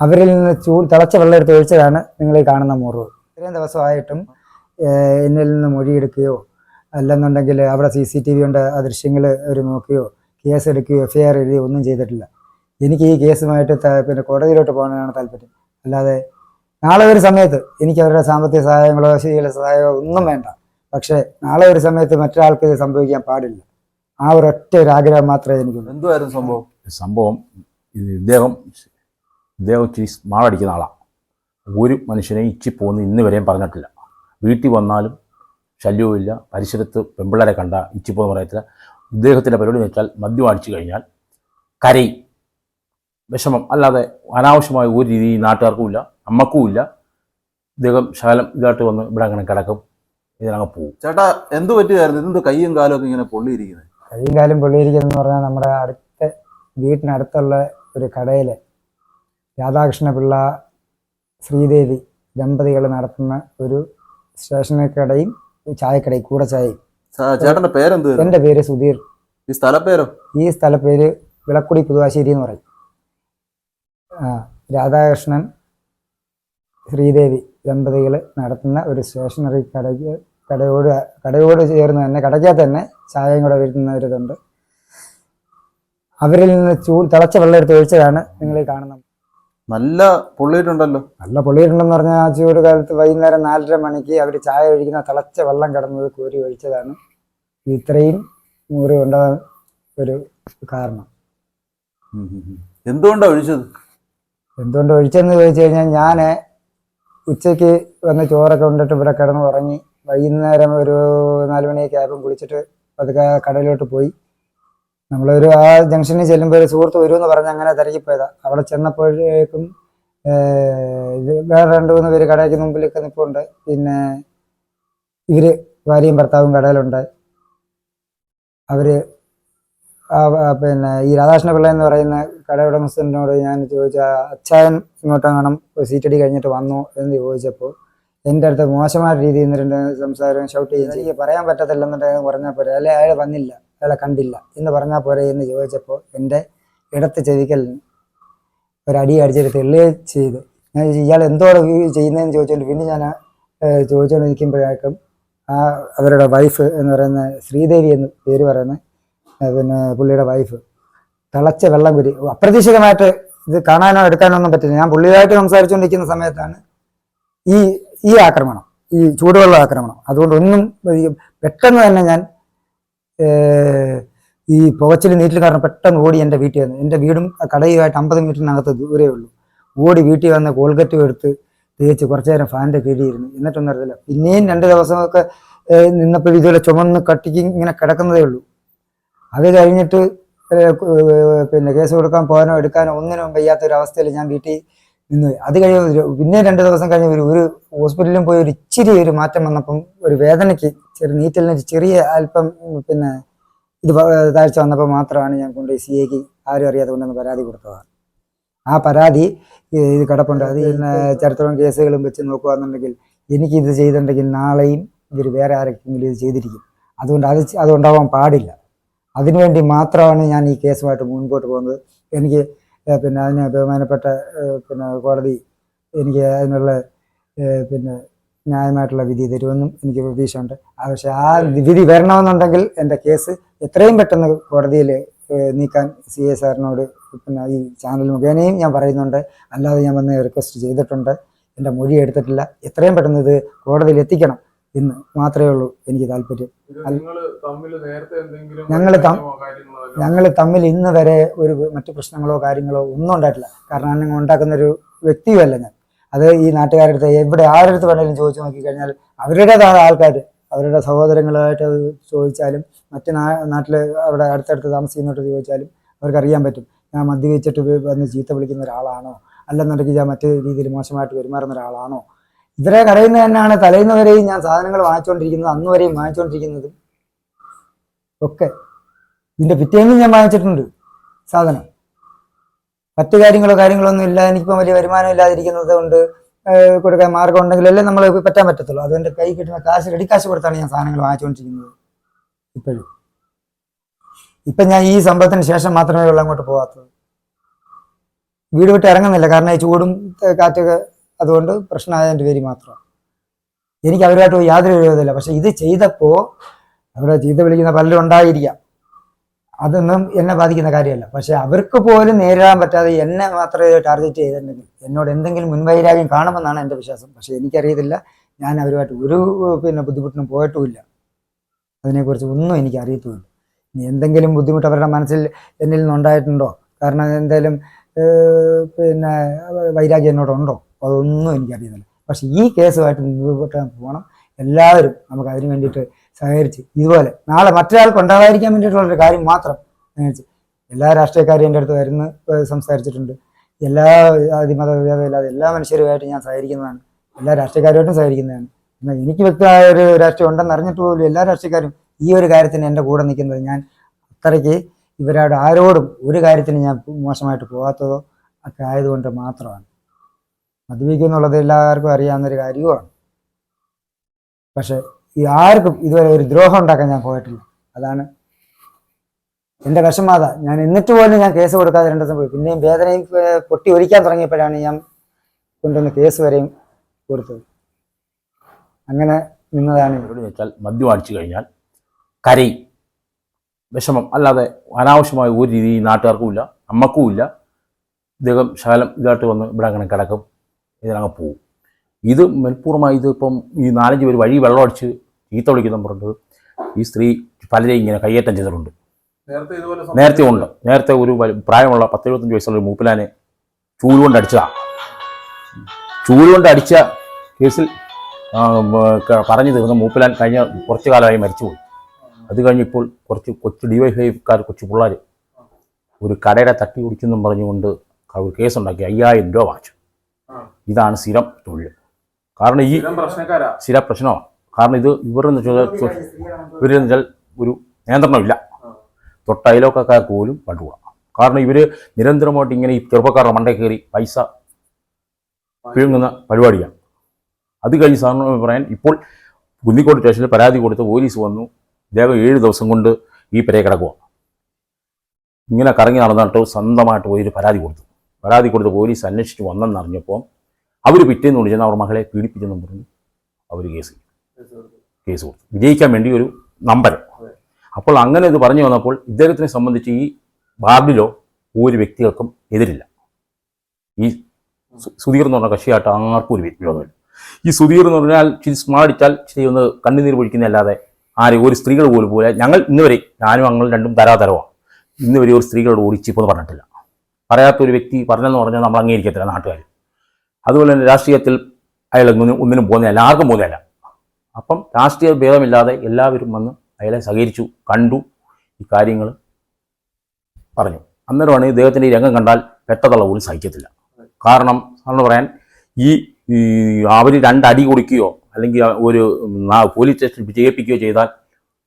അവരിൽ നിന്ന് ചൂ തിളച്ച വെള്ളം എടുത്ത് ഒഴിച്ചതാണ് നിങ്ങൾ ഈ കാണുന്ന മുറിവ് ഇത്രയും ദിവസമായിട്ടും എന്നിൽ നിന്ന് മൊഴിയെടുക്കുകയോ അല്ലെന്നുണ്ടെങ്കിൽ അവിടെ സി സി ടി വി ഉണ്ട് ആ ദൃശ്യങ്ങൾ ഒരു നോക്കുകയോ കേസ് എടുക്കുകയോ എഫ് ഐ ആർ എഴുതുകയോ ഒന്നും ചെയ്തിട്ടില്ല. എനിക്ക് ഈ കേസുമായിട്ട് പിന്നെ കോടതിയിലോട്ട് പോകാനാണ് താല്പര്യം. അല്ലാതെ നാളെ ഒരു സമയത്ത് എനിക്ക് അവരുടെ സാമ്പത്തിക സഹായങ്ങളോ ശരിയുള്ള സഹായമോ ഒന്നും വേണ്ട. പക്ഷേ നാളെ ഒരു സമയത്ത് മറ്റൊരാൾക്ക് ഇത് സംഭവിക്കാൻ പാടില്ല. ആ ഒരൊറ്റ ഒരു ആഗ്രഹം മാത്രമേ എനിക്കുള്ളൂ. എന്തുമായിരുന്നു സംഭവം? സംഭവം ഇത് ഇദ്ദേഹം ഇദ്ദേഹം ഇച്ചിരി മാളടിക്കുന്ന ആളാണ് ഒരു മനുഷ്യനെ ഇച്ചി പോകുന്നു ഇന്ന് വരെയും പറഞ്ഞിട്ടില്ല. വീട്ടിൽ വന്നാലും ശല്യവുമില്ല പരിസരത്ത് പെമ്പിള്ളേരെ കണ്ട ഇച്ചി പോകുന്ന പറയത്തില്ല. ഇദ്ദേഹത്തിന്റെ പരിപാടി എന്ന് വെച്ചാൽ മദ്യം അടിച്ചു കഴിഞ്ഞാൽ കരയും. വിഷമം. അല്ലാതെ അനാവശ്യമായ ഒരു രീതി ഈ നാട്ടുകാർക്കും ഇല്ല. നമ്മക്കും ഇല്ല. ഇദ്ദേഹം ശകലം ഇതായിട്ട് വന്ന് ഇവിടെ അങ്ങനെ കിടക്കും. ഇതിനങ്ങ് പോകും ചേട്ടാ എന്ത് പറ്റിയായിരുന്നു ഇതെന്ത് കയ്യും കാലും ഒക്കെ ഇങ്ങനെ പൊള്ളിയിരിക്കുന്നത് കൈയും കാലും പൊള്ളിയിരിക്കുന്നു പറഞ്ഞാൽ നമ്മുടെ അടുത്ത വീട്ടിനടുത്തുള്ള ഒരു കടയിൽ രാധാകൃഷ്ണ പിള്ള ശ്രീദേവി ദമ്പതികൾ നടത്തുന്ന ഒരു സ്റ്റേഷനറി കടയും ചായക്കടയും കൂടെ ചായയും ചേട്ടന്റെ പേരെന്ത്? എന്റെ പേര് സുധീർ. ഈ സ്ഥലപ്പേരോ? ഈ സ്ഥലപ്പേര് വിളക്കുടി പുതുവാശ്ശേരി എന്ന് പറയും. ആ, രാധാകൃഷ്ണൻ ശ്രീദേവി ദമ്പതികൾ നടത്തുന്ന ഒരു സ്റ്റേഷനറി കടയ്ക്ക് കടയോട് കടയോട് ചേർന്ന് തന്നെ കടയ്ക്കകത്ത് തന്നെ ചായയും കൂടെ വരുന്ന ഒരു ഇതുണ്ട് അവരിൽ നിന്ന് ചൂ തിളച്ച വെള്ളം എടുത്ത് ഒഴിച്ചതാണ് നിങ്ങൾ കാണുന്നത്. നല്ല പൊള്ളിയിട്ടുണ്ടല്ലോ. നല്ല പൊള്ളിയിട്ടുണ്ടെന്ന് പറഞ്ഞാൽ ആ ചൂട് കാലത്ത് വൈകുന്നേരം നാലര മണിക്ക് അവർ ചായ ഒഴിക്കുന്ന തിളച്ച വെള്ളം കിടന്നത് കോരി ഒഴിച്ചതാണ്. ഇത്രയും മുറി ഉണ്ടാകാൻ ഒരു കാരണം. എന്തുകൊണ്ടാണ്. ഒഴിച്ചത്? എന്തുകൊണ്ട് ഒഴിച്ചെന്ന് ചോദിച്ചു കഴിഞ്ഞാൽ ഞാൻ ഉച്ചയ്ക്ക് വന്ന് ചോറൊക്കെ കൊണ്ടിട്ട് ഇവിടെ കിടന്ന് ഉറങ്ങി വൈകുന്നേരം ഒരു നാല് മണിയൊക്കെ ആയപ്പം കുളിച്ചിട്ട് പതുക്കെ കടലിലോട്ട് പോയി. നമ്മളൊരു ആ ജംഗ്ഷനിൽ ചെല്ലുമ്പോൾ ഒരു സുഹൃത്ത് വരുമെന്ന് പറഞ്ഞ് അങ്ങനെ തിരക്കിപ്പോയതാ അവിടെ ചെന്നപ്പോഴേക്കും വേറെ രണ്ട് മൂന്ന് പേര് കടയ്ക്ക് മുമ്പിലൊക്കെ നിൽപ്പുണ്ട് പിന്നെ ഇവർ ഭാര്യയും ഭർത്താവും കടയിലുണ്ട്. അവർ പിന്നെ ഈ രാധാകൃഷ്ണ പിള്ള എന്ന് പറയുന്ന കട ഉടമസ്ഥനോട് ഞാൻ ചോദിച്ച അച്ചായൻ ഇങ്ങോട്ടെങ്ങാനും സീറ്റടി കഴിഞ്ഞിട്ട് വന്നു? എന്ന് ചോദിച്ചപ്പോൾ എന്റെ അടുത്ത് മോശമായ രീതിയിൽ നിന്ന് രണ്ട് സംസാരം ഷൗട്ട് ചെയ്യും എനിക്ക് പറയാൻ പറ്റത്തില്ലെന്നുണ്ടെങ്കിൽ പറഞ്ഞാൽ പോരെ. അല്ലെ? അയാൾ വന്നില്ല. അയാളെ കണ്ടില്ല. എന്ന് പറഞ്ഞാൽ പോരെ എന്ന് ചോദിച്ചപ്പോൾ എന്റെ ഇടത്ത് ചെവിക്കൽ ഒരടി അടിച്ചിട്ട് തെള്ളുകയും ചെയ്ത്. ഞാൻ ഇയാൾ എന്തോടെ ചെയ്യുന്നതെന്ന് ചോദിച്ചുകൊണ്ട് പിന്നെ ഞാൻ ചോദിച്ചുകൊണ്ട് നിൽക്കുമ്പോഴേക്കും ആ അവരുടെ വൈഫ് എന്ന് പറയുന്ന ശ്രീദേവി എന്ന് പേര് പറയുന്ന പിന്നെ പുള്ളിയുടെ വൈഫ് തിളച്ച വെള്ളം കുരി അപ്രതീക്ഷിതമായിട്ട് ഇത് കാണാനോ എടുക്കാനോ ഒന്നും പറ്റില്ല. ഞാൻ പുള്ളിയായിട്ട് സംസാരിച്ചുകൊണ്ടിരിക്കുന്ന സമയത്താണ് ഈ ഈ ആക്രമണം ഈ ചൂടുവെള്ള ആക്രമണം. അതുകൊണ്ട് ഒന്നും പെട്ടെന്ന് തന്നെ ഞാൻ ഈ പുകച്ചിൽ നീറ്റിൽ കാരണം പെട്ടെന്ന് ഓടി എന്റെ വീട്ടിൽ വന്നു. എന്റെ വീടും കടയുമായിട്ട് അമ്പത് മീറ്ററിനകത്ത് ദൂരേ ഉള്ളൂ. ഓടി വീട്ടിൽ വന്ന് കോൾഗറ്റും എടുത്ത് തേച്ച് കുറച്ചു നേരം ഫാനിന്റെ കീഴിയിരുന്നു എന്നിട്ടൊന്നും അറിയില്ല പിന്നെയും രണ്ട് ദിവസമൊക്കെ നിന്നപ്പോൾ ഇതുപോലെ ചുമന്ന് കട്ടിക്ക് ഇങ്ങനെ കിടക്കുന്നതേ ഉള്ളൂ. അത് കഴിഞ്ഞിട്ട് പിന്നെ കേസ് കൊടുക്കാൻ പോകാനോ എടുക്കാനോ ഒന്നിനും വയ്യാത്ത ഒരു അവസ്ഥയിൽ ഞാൻ വീട്ടിൽ നിന്ന്. അത് കഴിഞ്ഞ പിന്നെ രണ്ട് ദിവസം കഴിഞ്ഞ് ഒരു ഒരു ഹോസ്പിറ്റലിലും പോയി ഒരു ഇച്ചിരി ഒരു മാറ്റം വന്നപ്പം ഒരു വേദനയ്ക്ക് ചെറിയ നീറ്റലിന് ഒരു ചെറിയ അല്പം പിന്നെ ഇത് താഴ്ച വന്നപ്പോൾ മാത്രമാണ് ഞാൻ കൊണ്ടുപോയി സി എക്ക് ആരും അറിയാതെ കൊണ്ടുവന്ന് പരാതി കൊടുത്തത്. ആ പരാതി ഇത് കിടപ്പുണ്ട്. അത് ഇന്ന് ചരിത്രവും കേസുകളും വെച്ച് നോക്കുകയാണെന്നുണ്ടെങ്കിൽ എനിക്കിത് ചെയ്തിട്ടുണ്ടെങ്കിൽ നാളെയും ഇവർ വേറെ ആരെങ്കിലും ഇത് ചെയ്തിരിക്കും. അതുകൊണ്ട് അത് അതുണ്ടാവാൻ പാടില്ല. അതിനുവേണ്ടി മാത്രമാണ് ഞാൻ ഈ കേസുമായിട്ട് മുൻപോട്ട് പോകുന്നത്. എനിക്ക് പിന്നെ അതിന് ബഹുമാനപ്പെട്ട പിന്നെ കോടതി എനിക്ക് അതിനുള്ള പിന്നെ ന്യായമായിട്ടുള്ള വിധി തരുമെന്നും എനിക്ക് പ്രതീക്ഷയുണ്ട്. പക്ഷേ ആ വിധി വരണമെന്നുണ്ടെങ്കിൽ എന്റെ കേസ് എത്രയും പെട്ടെന്ന് കോടതിയിൽ നീക്കാൻ സി എ സാറിനോട് പിന്നെ ഈ ചാനൽ മുഖേനയും ഞാൻ പറയുന്നുണ്ട്. അല്ലാതെ ഞാൻ വന്ന് റിക്വസ്റ്റ് ചെയ്തിട്ടുണ്ട്. എന്റെ മൊഴി എടുത്തിട്ടില്ല. എത്രയും പെട്ടെന്ന് ഇത് കോടതിയിൽ എത്തിക്കണം. എന്ന് മാത്രമേ ഉള്ളൂ എനിക്ക് താല്പര്യം. ഞങ്ങൾ ഞങ്ങൾ തമ്മിൽ ഇന്ന് വരെ ഒരു മറ്റു പ്രശ്നങ്ങളോ കാര്യങ്ങളോ ഒന്നും ഉണ്ടായിട്ടില്ല. കാരണം ഞങ്ങൾ ഉണ്ടാക്കുന്ന ഒരു വ്യക്തിയുമല്ല ഞാൻ. അത് ഈ നാട്ടുകാരുടെ അടുത്ത് എവിടെ ആരടുത്ത് വേണമെങ്കിലും ചോദിച്ചു നോക്കിക്കഴിഞ്ഞാൽ അവരുടേതായ ആൾക്കാർ. അവരുടെ സഹോദരങ്ങളായിട്ട് അത് ചോദിച്ചാലും മറ്റു നാ നാട്ടിൽ അവിടെ അടുത്തടുത്ത് താമസിക്കുന്നവർക്ക് ചോദിച്ചാലും അവർക്കറിയാൻ പറ്റും. ഞാൻ മദ്യപിച്ചിട്ട് വന്ന് ചീത്ത വിളിക്കുന്ന ഒരാളാണോ? അല്ലെന്നുണ്ടെങ്കിൽ ഞാൻ മറ്റു രീതിയിൽ മോശമായിട്ട് പെരുമാറുന്ന ഒരാളാണോ? ഇവരെ കടയിൽ തന്നെയാണ്. തലേന്ന് ഞാൻ സാധനങ്ങൾ വാങ്ങിച്ചുകൊണ്ടിരിക്കുന്നത് അന്ന് വരെയും വാങ്ങിച്ചുകൊണ്ടിരിക്കുന്നതും ഒക്കെ. ഇതിന്റെ പിറ്റേന്നും ഞാൻ വാങ്ങിച്ചിട്ടുണ്ട് സാധനം. മറ്റു കാര്യങ്ങളോ കാര്യങ്ങളോ ഒന്നും ഇല്ല. എനിക്കിപ്പോൾ വലിയ വരുമാനം ഇല്ലാതിരിക്കുന്നത് കൊണ്ട് കൊടുക്കാൻ മാർഗം ഉണ്ടെങ്കിലല്ലേ നമ്മൾ പറ്റാൻ പറ്റത്തുള്ളൂ. അതുകൊണ്ട് കൈ കിട്ടുന്ന കാശ് റെഡി കാശ് കൊടുത്താണ് ഞാൻ സാധനങ്ങൾ വാങ്ങിച്ചുകൊണ്ടിരിക്കുന്നത് ഇപ്പോഴും. ഇപ്പം ഞാൻ ഈ സംഭവത്തിന് ശേഷം മാത്രമേ ഉള്ളൂ അങ്ങോട്ട് പോകാത്തത് വീട് വിട്ട് ഇറങ്ങുന്നില്ല. കാരണം ഈ ചൂടും കാറ്റൊക്കെ അതുകൊണ്ട് പ്രശ്നമായതിന്റെ പേര് മാത്രമാണ്. എനിക്ക് അവരുമായിട്ട് യാതൊരു വിരോധമില്ല. പക്ഷെ ഇത് ചെയ്തപ്പോൾ അവിടെ ചീത്ത വിളിക്കുന്ന പലരും ഉണ്ടായിരിക്കാം. അതൊന്നും എന്നെ ബാധിക്കുന്ന കാര്യമല്ല. പക്ഷെ അവർക്ക് പോലും നേരിടാൻ പറ്റാതെ എന്നെ മാത്രമേ ടാർഗറ്റ് ചെയ്തിട്ടുണ്ടെങ്കിൽ എന്നോട് എന്തെങ്കിലും മുൻവൈരാഗ്യം കാണുമെന്നാണ് എന്റെ വിശ്വാസം. പക്ഷെ എനിക്കറിയത്തില്ല ഞാൻ അവരുമായിട്ട് ഒരു പിന്നെ ബുദ്ധിമുട്ടിനും പോയിട്ടുമില്ല. അതിനെക്കുറിച്ച് ഒന്നും എനിക്ക് അറിയത്തുമില്ല. ഇനി എന്തെങ്കിലും ബുദ്ധിമുട്ട് അവരുടെ മനസ്സിൽ എന്നിൽ നിന്നുണ്ടായിട്ടുണ്ടോ? കാരണം എന്തെങ്കിലും പിന്നെ വൈരാഗ്യം എന്നോടുണ്ടോ? അതൊന്നും എനിക്കറിയുന്നില്ല. പക്ഷേ ഈ കേസുമായിട്ട് മുൻപോട്ട് പോകണം. എല്ലാവരും നമുക്ക് അതിന് വേണ്ടിയിട്ട് സഹകരിച്ച് ഇതുപോലെ നാളെ മറ്റൊരാൾക്ക് ഉണ്ടാകാതിരിക്കാൻ വേണ്ടിയിട്ടുള്ളൊരു കാര്യം മാത്രം സഹകരിച്ച് എല്ലാ രാഷ്ട്രീയക്കാരും എന്റെ അടുത്ത് വരുന്ന സംസാരിച്ചിട്ടുണ്ട്. എല്ലാ അതിമത ഭേദമില്ലാതെ എല്ലാ മനുഷ്യരുമായിട്ട് ഞാൻ സഹകരിക്കുന്നതാണ്. എല്ലാ രാഷ്ട്രീയക്കാരുമായിട്ടും സഹകരിക്കുന്നതാണ്. എന്നാൽ എനിക്ക് വ്യക്തമായ ഒരു രാഷ്ട്രീയം ഉണ്ടെന്ന് അറിഞ്ഞിട്ട് പോലും എല്ലാ രാഷ്ട്രീയക്കാരും ഈ ഒരു കാര്യത്തിന് എന്റെ കൂടെ നിൽക്കുന്നത് ഞാൻ അത്രയ്ക്ക് ഇവരോട് ആരോടും ഒരു കാര്യത്തിന് ഞാൻ മോശമായിട്ട് പോകാത്തതോ ഒക്കെ ആയതുകൊണ്ട് മാത്രമാണ്. മദ്യപിക്കും എന്നുള്ളത് എല്ലാവർക്കും അറിയാവുന്നൊരു കാര്യവുമാണ്. പക്ഷെ ഈ ആർക്കും ഇതുവരെ ഒരു ദ്രോഹം ഉണ്ടാക്കാൻ ഞാൻ പോയിട്ടില്ല. അതാണ് എന്റെ വിഷമാത. ഞാൻ എന്നിട്ട് പോലും ഞാൻ കേസ് കൊടുക്കാതെ രണ്ട് ദിവസം പോയി. പിന്നെയും വേദനയും പൊട്ടി ഒരിക്കാൻ തുടങ്ങിയപ്പോഴാണ് ഞാൻ കൊണ്ടുവന്ന് കേസ് വരെയും കൊടുത്തത്. അങ്ങനെ നിന്നതാണ്. വെച്ചാൽ മദ്യം അടിച്ചു കഴിഞ്ഞാൽ കരയും. വിഷമം. അല്ലാതെ അനാവശ്യമായ ഒരു രീതി ഈ നാട്ടുകാർക്കും ഇല്ല. അമ്മക്കും ഇല്ല. ഇദ്ദേഹം ശകലം ഇതായിട്ട് വന്ന് ഇവിടെ അങ്ങനെ കിടക്കും. ഇതിനങ്ങ് പോവും. ഇത് മനഃപൂർവമായി ഇതിപ്പം ഈ നാലഞ്ച് പേര് വഴി വെള്ളം അടിച്ച് ചീത്ത വിളിക്കുന്ന പറഞ്ഞിട്ട് ഈ സ്ത്രീ പലരെയും ഇങ്ങനെ കയ്യേറ്റം ചെയ്തിട്ടുണ്ട്. നേരത്തെ ഉണ്ട്. നേരത്തെ ഒരു പ്രായമുള്ള പത്ത് എഴുപത്തഞ്ച് വയസ്സുള്ള ഒരു മൂപ്പിലാനെ ചൂൽ കൊണ്ട് അടിച്ചതാണ് ചൂൽ കൊണ്ട് അടിച്ച കേസിൽ പറഞ്ഞു തീർന്ന മൂപ്പിലാൻ കഴിഞ്ഞ കുറച്ചു കാലമായി മരിച്ചുപോയി. അത് കഴിഞ്ഞിപ്പോൾ കുറച്ച് കൊച്ചു ഡിവൈഫൈക്കാർ കൊച്ചു പിള്ളേർ ഒരു കടയുടെ തട്ടി കുടിച്ചെന്നും പറഞ്ഞുകൊണ്ട് ഒരു കേസുണ്ടാക്കി അയ്യായിരം രൂപ വാങ്ങിച്ചു. ഇതാണ് സ്ഥിരം തൊഴിൽ. കാരണം ഈ സ്ഥിരം പ്രശ്നമാണ് കാരണം ഇത് ഇവരെന്ന് വെച്ചാൽ ഇവരെന്ന് വെച്ചാൽ ഒരു നിയന്ത്രണമില്ല. തൊട്ട പോലും കണ്ടുകൂടാം കാരണം ഇവർ നിരന്തരമായിട്ട് ഇങ്ങനെ ഈ ചെറുപ്പക്കാരുടെ മണ്ട കയറി പൈസ പിഴുങ്ങുന്ന പരിപാടിയാണ്. അത് കഴിഞ്ഞ് സാറിന് പറയാൻ ഇപ്പോൾ കുന്നിക്കോട് സ്റ്റേഷനിൽ പരാതി കൊടുത്ത് പോലീസ് വന്നു. ഇദ്ദേഹം ഏഴ് ദിവസം കൊണ്ട് ഈ പെരയെ കിടക്കുക ഇങ്ങനെ കറങ്ങി നടന്നിട്ട് സ്വന്തമായിട്ട് പോയി ഒരു പരാതി കൊടുത്തു. പരാതി കൊടുത്ത് പോലീസ് അന്വേഷിച്ച് വന്നെന്നറിഞ്ഞപ്പോൾ അവർ പിറ്റേന്ന് വിളിച്ചെന്ന് അവർ മകളെ പീഡിപ്പിച്ചെന്നും പറഞ്ഞു അവർ കേസ് കേസ് കൊടുത്തു. വിജയിക്കാൻ വേണ്ടി ഒരു നമ്പർ അപ്പോൾ അങ്ങനെ ഇത് പറഞ്ഞു വന്നപ്പോൾ ഇദ്ദേഹത്തിനെ സംബന്ധിച്ച് ഈ വാർഡിലോ ഒരു വ്യക്തികൾക്കും എതിരില്ല. ഈ സുധീർ എന്ന് പറഞ്ഞ കക്ഷിയായിട്ട് ആർക്കും ഒരു വിരോധമില്ല ഈ സുധീർ എന്ന് പറഞ്ഞാൽ ചിരി സ്മാടിച്ചാൽ ചിരി ഒന്ന് കണ്ണുനീർ പൊഴിക്കുന്നതല്ലാതെ ആരെയും ഒരു സ്ത്രീകൾ പോലും പോലെ ഞങ്ങൾ ഇന്നുവരെ ഞാനും അങ്ങളും രണ്ടും തരാതരവാണ് ഇന്നുവരെ ഒരു സ്ത്രീകളോട് ഓടിച്ചിപ്പോൾ പറഞ്ഞിട്ടില്ല. പറയാത്ത ഒരു വ്യക്തി പറഞ്ഞെന്ന് പറഞ്ഞാൽ നമ്മൾ അംഗീകരിക്കത്തില്ല നാട്ടുകാർ. അതുപോലെ തന്നെ രാഷ്ട്രീയത്തിൽ അയാൾ ഒന്നിനും പോകുന്നതല്ല ആർക്കും പോകുന്നതല്ല അപ്പം രാഷ്ട്രീയ ഭേദമില്ലാതെ എല്ലാവരും വന്ന് അയാളെ സഹകരിച്ചു കണ്ടു ഈ കാര്യങ്ങൾ പറഞ്ഞു. അന്നേരമാണ് ഇദ്ദേഹത്തിന്റെ ഈ രംഗം കണ്ടാൽ പെട്ടതള്ള പോലും സഹിക്കത്തില്ല. കാരണം എന്ന് പറയാൻ ഈ അവർ രണ്ടടി കൊടുക്കുകയോ അല്ലെങ്കിൽ ഒരു പോലീസ് സ്റ്റേഷനിൽ വിജയിപ്പിക്കുകയോ ചെയ്താൽ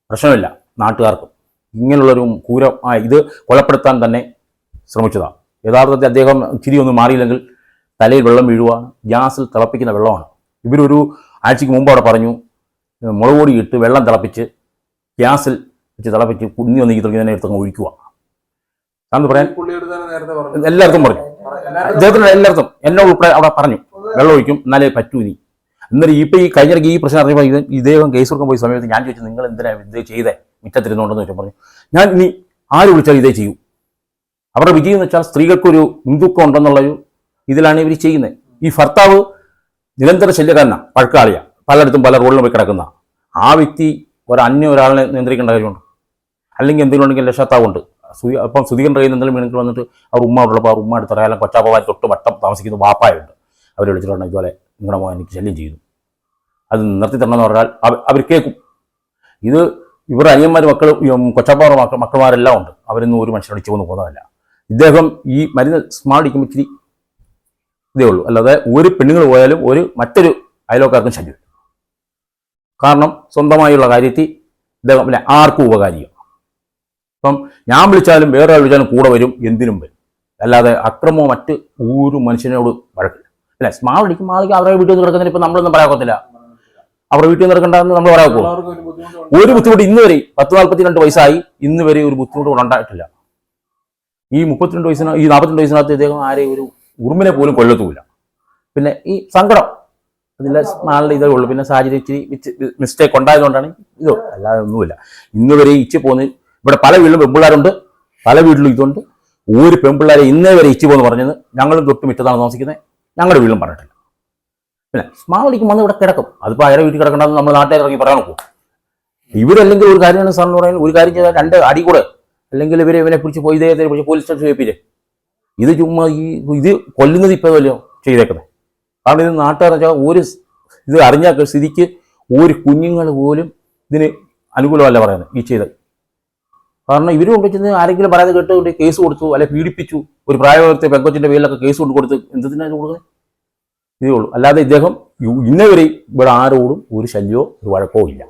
പ്രശ്നമില്ല നാട്ടുകാർക്കും. ഇങ്ങനെയുള്ളൊരു കൂര ഇത് കൊലപ്പെടുത്താൻ തന്നെ ശ്രമിച്ചതാണ്. യഥാർത്ഥത്തിൽ അദ്ദേഹം ചിരി ഒന്നും മാറിയില്ലെങ്കിൽ തലയിൽ വെള്ളം വീഴുക ഗ്യാസിൽ തിളപ്പിക്കുന്ന വെള്ളമാണ്. ഇവരൊരു ആഴ്ചയ്ക്ക് മുമ്പ് അവിടെ പറഞ്ഞു മുളക് പൊടി ഇട്ട് വെള്ളം തിളപ്പിച്ച് ഗ്യാസിൽ വെച്ച് തിളപ്പിച്ച് കുഞ്ഞി ഒന്നിക്ക് തുടങ്ങി തന്നെ എടുത്തങ്ങ് ഒഴിക്കുക. അന്ന് പറയാൻ എല്ലായിടത്തും പറഞ്ഞു. എല്ലാവർക്കും പറഞ്ഞു. അദ്ദേഹത്തിന് എല്ലായിടത്തും എന്നെ ഉൾപ്പെടെ അവിടെ പറഞ്ഞു വെള്ളം ഒഴിക്കും എന്നാലേ പറ്റൂ ഇനി. എന്നിട്ട് ഇപ്പോൾ ഈ കഴിഞ്ഞിടയ്ക്ക് ഈ പ്രശ്നം അറിഞ്ഞപ്പോൾ ഇത് ഇദ്ദേഹം കേസ് കൊടുക്കാൻ പോയ സമയത്ത് ഞാൻ ചോദിച്ചു നിങ്ങൾ എന്തിനാണ് ഇത് ചെയ്തേ? മുറ്റത്തിരുന്നുണ്ടെന്ന് ചോദിച്ചു പറഞ്ഞു ഞാൻ ഇനി ആര് വിളിച്ചാൽ ഇതേ ചെയ്യൂ. അവരുടെ വിജയം എന്ന് വെച്ചാൽ സ്ത്രീകൾക്കൊരു മുൻതൂക്കം ഉണ്ടെന്നുള്ളൊരു ഇതിലാണ് ഇവർ ചെയ്യുന്നത്. ഈ ഭർത്താവ് നിരന്തര ശല്യക്കാരനാണ് പഴക്കാളിയാണ് പലയിടത്തും പല റോളിലും പോയി കിടക്കുന്ന. ആ വ്യക്തി ഒരു അന്യ ഒരാളിനെ നിയന്ത്രിക്കേണ്ട കാര്യമുണ്ട്. അല്ലെങ്കിൽ എന്തെങ്കിലും ഉണ്ടെങ്കിൽ രക്ഷാത്താവുണ്ട് സുതി അപ്പം സുധീകരന്റെ കയ്യിൽ എന്തെങ്കിലും വീണെങ്കിൽ വന്നിട്ട് അവർ ഉമ്മ ഉള്ളപ്പോൾ അവർ ഉമ്മ എടുത്ത് അറിയാലും കൊച്ചാപ്പവാൻ തൊട്ട് വട്ടം താമസിക്കുന്ന വാപ്പായുണ്ട്. അവർ വിളിച്ചിട്ടുണ്ട് ഇതുപോലെ നിങ്ങളുടെ മോൻ എനിക്ക് ശല്യം ചെയ്തു. അത് നിർത്തി തരണമെന്ന് പറഞ്ഞാൽ അവർ അവർ കേൾക്കും. ഇത് ഇവരുടെ അനിയന്മാർ മക്കൾ കൊച്ചാപ്പാറ മക്കൾ മക്കളുമാരെല്ലാം ഉണ്ട്. അവരൊന്നും ഒരു മനുഷ്യനോട് ചുവന്ന് പോകുന്നതല്ല ഇദ്ദേഹം ഈ മരുന്ന് സ്മാർട്ടിക്കുമ്പോൾ ഇച്ചിരി ഇതേ ഉള്ളൂ. അല്ലാതെ ഒരു പെണ്ണുങ്ങൾ പോയാലും ഒരു മറ്റൊരു അയലോക്കാർക്കും ശല്യം കാരണം സ്വന്തമായുള്ള കാര്യത്തിൽ ഇദ്ദേഹം പിന്നെ ആർക്കും ഉപകാരിയും. ഇപ്പം ഞാൻ വിളിച്ചാലും വേറൊരാൾ വിളിച്ചാലും കൂടെ വരും എന്തിനും വരും. അല്ലാതെ അക്രമമോ മറ്റ് ഒരു മനുഷ്യനോട് വഴക്കില്ല. അല്ല സ്മാൾ അടിക്കുമ്പോൾ മാളിക്ക് അവരുടെ വീട്ടിൽ നിന്ന് കിടക്കുന്നതിന് ഇപ്പം നമ്മളൊന്നും പറയാക്കത്തില്ല. അവരുടെ വീട്ടിൽ നിന്ന് കിടക്കണ്ടെന്ന് നമ്മൾ പറയാക്കൂ ഒരു ബുദ്ധിമുട്ട് ഇന്ന് വരെ പത്ത് നാൽപ്പത്തി രണ്ട് വയസ്സായി ഇന്ന് വരെ ഒരു ബുദ്ധിമുട്ട് ഉണ്ടായിട്ടില്ല. ഈ മുപ്പത്തിരണ്ട് വയസ്സിന് ഈ നാൽപ്പത്തിരണ്ട് വയസ്സിനകത്ത് ഇദ്ദേഹം ആരെയും ഒരു ഉറുമ്പിനെ പോലും കൊല്ലത്തുമില്ല പിന്നെ ഈ സങ്കടം അതിന്റെ നാളെ ഇതേ ഉള്ളൂ. പിന്നെ സാഹചര്യം ഇച്ചിരി മിസ്റ്റേക്ക് ഉണ്ടായതുകൊണ്ടാണ് ഇതോ. അല്ലാതെ ഒന്നുമില്ല. ഇന്ന് വരെ ഇച്ചി പോകുന്ന ഇവിടെ പല വീട്ടിലും പെമ്പിള്ളാരുണ്ട്. പല വീട്ടിലും ഇതുണ്ട്. ഒരു പെമ്പിള്ളാരെ ഇന്നേ വരെ ഇച്ച് പോകുന്നു പറഞ്ഞത് ഞങ്ങളും തൊട്ട് മിറ്റത്താണ് താമസിക്കുന്നത്. ഞങ്ങളുടെ വീട്ടിലും പറഞ്ഞിട്ടില്ല. പിന്നെ സ്മാളിക്ക് വന്ന് ഇവിടെ കിടക്കും. അതിപ്പോൾ അയാളെ വീട്ടിൽ കിടക്കണമെന്ന് നമ്മൾ നാട്ടിലേക്ക് ഇറങ്ങി പറയാൻ നോക്കും. ഇവരല്ലെങ്കിൽ ഒരു കാര്യമാണ് സാറിന് പറയുന്നത് ഒരു കാര്യം ചെയ്താൽ രണ്ട് അടി കൂടെ അല്ലെങ്കിൽ ഇവരെ ഇവനെ പിടിച്ച് പോയി പിടിച്ച് പോലീസ് സ്റ്റേഷൻ ഏൽപ്പില്ലേ ഇത് ചുമ്മാ ഈ ഇത് കൊല്ലുന്നത് ഇപ്പം വല്ലയോ ചെയ്തേക്കുന്നത്. കാരണം ഇത് നാട്ടുകാർ വെച്ചാൽ ഒരു ഇത് അറിഞ്ഞ സ്ഥിതിക്ക് ഒരു കുഞ്ഞുങ്ങൾ പോലും ഇതിന് അനുകൂലമല്ല പറയുന്നത് ഈ ചെയ്ത് കാരണം ഇവർ കൊണ്ടുവച്ചെന്ന് ആരെങ്കിലും പറയാതെ കേട്ട് കേസ് കൊടുത്തു അല്ലെ പീഡിപ്പിച്ചു ഒരു പ്രായപൂർത്തി പെങ്കൊച്ചിന്റെ പേരിലൊക്കെ കേസ് കൊണ്ട് കൊടുത്ത് എന്തിനാണ് കൊടുക്കുന്നത്? ഇതേ ഉള്ളൂ. അല്ലാതെ ഇദ്ദേഹം ഇന്നേ വരെ ഇവിടെ ആരോടും ഒരു ശല്യമോ ഒരു വഴക്കോ ഇല്ല.